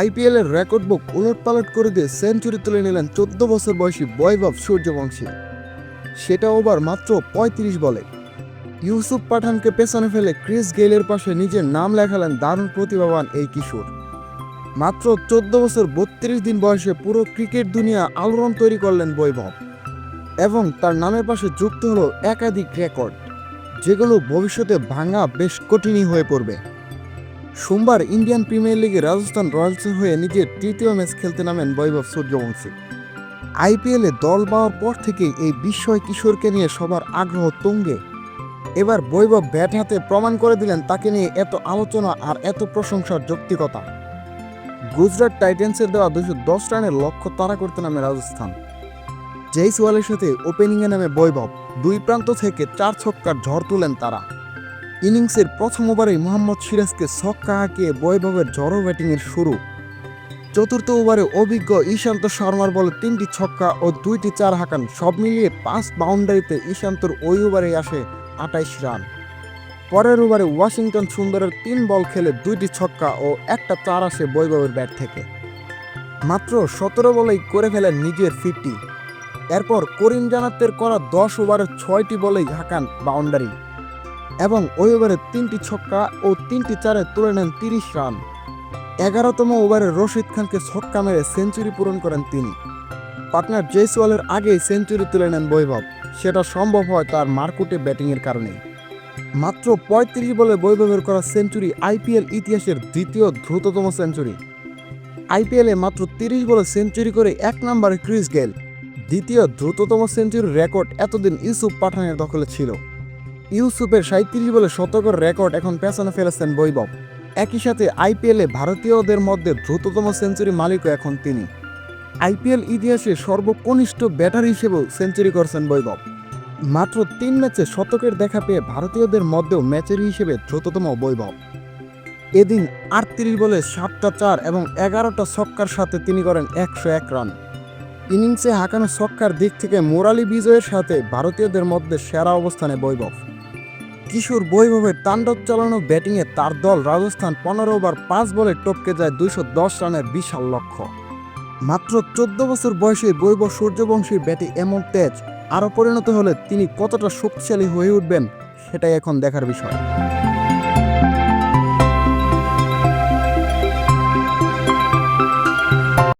আইপিএলের রেকর্ড বুক উলটপালট করে দিয়ে সেঞ্চুরি তুলে নিলেন চোদ্দ বছর বয়সী বৈভব সূর্যবংশী। সেটা ওভার মাত্র পঁয়ত্রিশ বলে। ইউসুফ পাঠানকে পেছনে ফেলে ক্রিস গেইলের পাশে নিজের নাম লেখালেন দারুণ প্রতিভাবান এই কিশোর। মাত্র চোদ্দ বছর বত্রিশ দিন বয়সে পুরো ক্রিকেট দুনিয়া আলোড়ন তৈরি করলেন বৈভব এবং তার নামের পাশে যুক্ত হলো একাধিক রেকর্ড, যেগুলো ভবিষ্যতে ভাঙা বেশ কঠিনই হয়ে পড়বে। সোমবার ইন্ডিয়ান প্রিমিয়ার লিগে রাজস্থান রয়্যালসের হয়ে নিজের তৃতীয় ম্যাচ খেলতে নামেন বৈভব সূর্যবংশী। আইপিএলে দল পাওয়ার পর থেকেই এই বিস্ময় কিশোরকে নিয়ে সবার আগ্রহ তুঙ্গে। এবার বৈভব ব্যাট হাতে প্রমাণ করে দিলেন তাকে নিয়ে এত আলোচনা আর এত প্রশংসার যৌক্তিকতা। গুজরাট টাইটেন্সের দেওয়া দুশো দশ রানের লক্ষ্য তাড়া করতে নামে রাজস্থান। জেইসওয়ালের সাথে ওপেনিংয়ে নামে বৈভব। দুই প্রান্ত থেকে চার ছক্কার ঝড় তুলেন তারা। ইনিংসের প্রথম ওভারেই মোহাম্মদ সিরাজকে ছক্কা হাঁকিয়ে বৈভবের ঝড়ো ব্যাটিংয়ের শুরু। চতুর্থ ওভারে অভিজ্ঞ ঈশান্ত শর্মার বলে তিনটি ছক্কা ও দুইটি চার হাঁকান, সব মিলিয়ে পাঁচ বাউন্ডারিতে ঈশান্তর ওই ওভারে আসে আটাইশ রান। পরের ওভারে ওয়াশিংটন সুন্দরের তিন বল খেলে দুইটি ছক্কা ও একটা চার আসে বৈভবের ব্যাট থেকে। মাত্র সতেরো বলেই করে ফেলেন নিজের ফিফটি। এরপর করিম জানাতের করা দশ ওভারের ছয়টি বলেই হাঁকান বাউন্ডারি। এবং ওই ওভারে তিনটি ছক্কা ও তিনটি চারে তুলে নেন তিরিশ রান। এগারোতম ওভারে রশিদ খানকে ছক্কা মেরে সেঞ্চুরি পূরণ করেন তিনি। পার্টনার জেসওয়ালের আগেই সেঞ্চুরি তুলে নেন বৈভব। সেটা সম্ভব হয় তার মারকুটে ব্যাটিংয়ের কারণে। মাত্র পঁয়ত্রিশ বলে বৈভবের করা সেঞ্চুরি আইপিএল ইতিহাসের দ্বিতীয় দ্রুততম সেঞ্চুরি। আইপিএলে মাত্র তিরিশ বলে সেঞ্চুরি করে এক নম্বরে ক্রিস গেল। দ্বিতীয় দ্রুততম সেঞ্চুরির রেকর্ড এতদিন ইউসুফ পাঠানের দখলে ছিল। ইউসুফের সাঁত্রিশ বলে শতকর রেকর্ড এখন পেছনে ফেলেছেন বৈভব। একই সাথে আইপিএলে ভারতীয়দের মধ্যে দ্রুততম সেঞ্চুরি মালিকও এখন তিনি। আইপিএল ইতিহাসে সর্বকনিষ্ঠ ব্যাটার হিসেবেও সেঞ্চুরি করছেন বৈভব। মাত্র তিন ম্যাচে শতকের দেখা পেয়ে ভারতীয়দের মধ্যেও ম্যাচের হিসেবে দ্রুততম বৈভব। এদিন আটত্রিশ বলে সাতটা চার এবং এগারোটা ছক্কার সাথে তিনি করেন একশো এক রান। ইনিংসে হাঁকানো ছক্কার দিক থেকে মোরালি বিজয়ের সাথে ভারতীয়দের মধ্যে সেরা অবস্থানে বৈভব। কিশোর বৈভবের তাণ্ডব চালানো ব্যাটিংয়ে তার দল রাজস্থান পনেরো ওভার পাঁচ বলে টপকে যায় দুইশো দশ রানের বিশাল লক্ষ্য। মাত্র চোদ্দ বছর বয়সে বৈভব সূর্যবংশীর ব্যাটে এমন তেজ, আরও পরিণত হলে তিনি কতটা শক্তিশালী হয়ে উঠবেন, সেটাই এখন দেখার বিষয়।